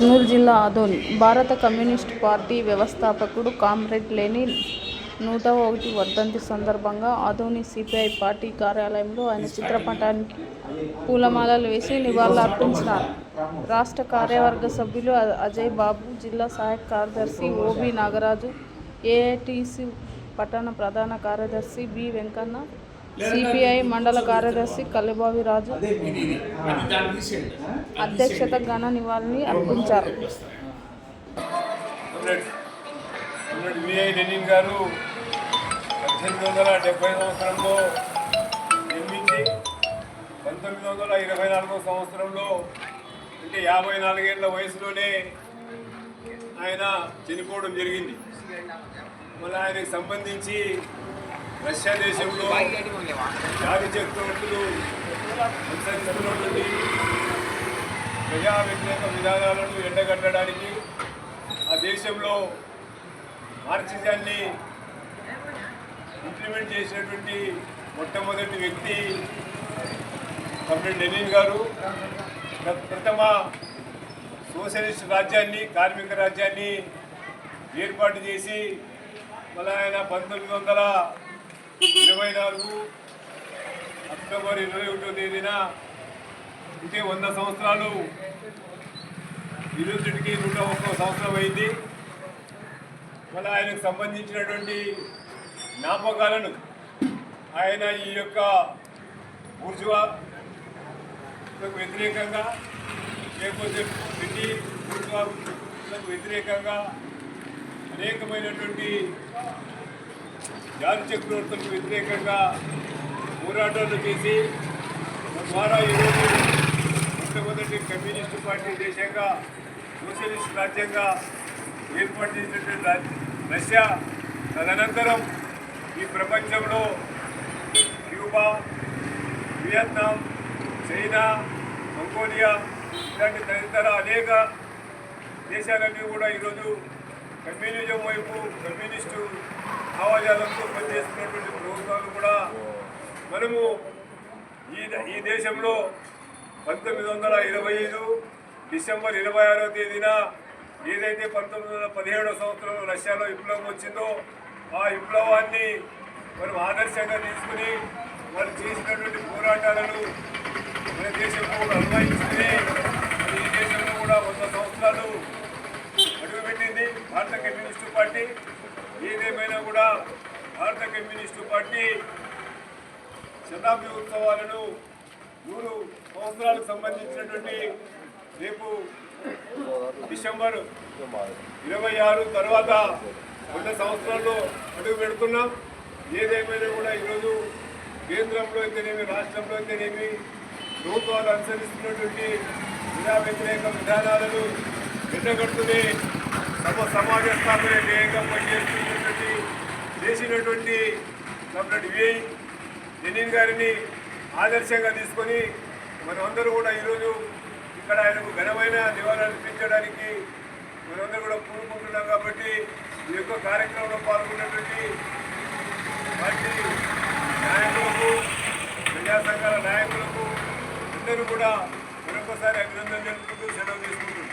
కర్నూలు జిల్లా ఆదోని. భారత communist party వ్యవస్థాపకుడు కామ్రేడ్ లెనిన్ నూట ఒకటి వర్ధంతి సందర్భంగా ఆదోని సిపిఐ పార్టీ కార్యాలయంలో ఆయన చిత్రపటానికి పూలమాలలు వేసి నివాళులర్పించినారు రాష్ట్ర కార్యవర్గ సభ్యులు అజయ్ బాబు జిల్లా సహాయక కార్యదర్శి ఓబి నాగరాజు ఏఐటిసి పట్టణ ప్రధాన కార్యదర్శి బి వెంకన్న సిపిఐ మండల కార్యదర్శి కల్లిబావి రాజు అధ్యక్షత ఘన నివాళిని అర్పించారు. గారు పద్దెనిమిది వందల డెబ్బై సంవత్సరంలో జన్మించి పంతొమ్మిది వందల ఇరవై నాలుగో సంవత్సరంలో అంటే యాభై నాలుగేళ్ళ వయసులోనే ఆయన చనిపోవడం జరిగింది. మళ్ళీ ఆయనకు సంబంధించి రష్యా దేశంలో జాతి చక్రవర్తులు అనుసరిస్తున్నటువంటి ప్రజా వ్యతిరేక విధానాలను ఎండగట్టడానికి ఆ దేశంలో మార్క్సిజాన్ని ఇంప్లిమెంట్ చేసినటువంటి మొట్టమొదటి వ్యక్తి కమ్రేడ్ లెనిన్ గారు. ప్రథమ సోషలిస్ట్ రాజ్యాన్ని కార్మిక రాజ్యాన్ని ఏర్పాటు చేసి మళ్ళీ ఆయన పంతొమ్మిది వందల ఇరవై నాలుగు అక్టోబర్ ఇరవై ఒకటో తేదీన అంటే వంద సంవత్సరాలు ఈరోజుకి నూట ఒక్క సంవత్సరం అయింది. మన ఆయనకు సంబంధించినటువంటి జ్ఞాపకాలను ఆయన ఈ యొక్క బూర్జువాకు వ్యతిరేకంగా లేకపోతే పెట్టి బూర్జువాకు వ్యతిరేకంగా అనేకమైనటువంటి జాతి చక్రవర్తులకు వ్యతిరేకంగా పోరాటాలు చేసి తద్వారా ఈరోజు మొట్టమొదటి కమ్యూనిస్టు పార్టీ దేశంగా సోషలిస్ట్ రాజ్యంగా ఏర్పాటు చేసినటువంటి రష్యా తదనంతరం ఈ ప్రపంచంలో క్యూబా వియత్నాం చైనా మంగోలియా ఇలాంటి తదితర అనేక దేశాలన్నీ కూడా ఈరోజు కమ్యూనిజం వైపు కమ్యూనిస్టు భావజాలంతో పనిచేస్తున్నటువంటి ప్రభుత్వాలు కూడా మనము ఈ ఈ దేశంలో పంతొమ్మిది వందల ఇరవై ఐదు డిసెంబర్ ఇరవై ఆరో తేదీన ఏదైతే పంతొమ్మిది వందల పదిహేడో సంవత్సరంలో రష్యాలో విప్లవం వచ్చిందో ఆ విప్లవాన్ని మనం ఆదర్శంగా తీసుకుని వాళ్ళు చేసినటువంటి పోరాటాలను మన దేశంలో కూడా అన్వయించుకుని ఈ దేశంలో కూడా వంద సంవత్సరాలు భారత కమ్యూనిస్టు పార్టీ ఏదేమైనా కూడా భారత కమ్యూనిస్టు పార్టీ శతాబ్ది ఉత్సవాలను నూరు సంవత్సరాలకు సంబంధించినటువంటి రేపు డిసెంబర్ ఇరవై ఆరు తర్వాత వంద సంవత్సరాల్లో అడుగు పెడుతున్నాం. ఏదేమైనా కూడా ఈరోజు కేంద్రంలో అయితేనేమి రాష్ట్రంలో అయితేనేమి ప్రభుత్వాలు అనుసరిస్తున్నటువంటి ప్రజా వ్యతిరేక విధానాలను ఎండగడుతూనే స్థాపన ధ్యేయంగా పనిచేస్తున్నటువంటి చేసినటువంటి కామ్రేడ్ విఐ లెనిన్ గారిని ఆదర్శంగా తీసుకొని మనమందరూ కూడా ఈరోజు ఇక్కడ ఆయనకు ఘనమైన నివాళులు అర్పించడానికి మనమందరూ కూడా పూనుకుంటున్నాం కాబట్టి ఈ యొక్క కార్యక్రమంలో పాల్గొన్నటువంటి పార్టీ నాయకులకు ప్రజా సంఘాల నాయకులకు అందరూ కూడా మరొకసారి అభినందన తెలుపుతూ సెలవు తీసుకుంటున్నాం.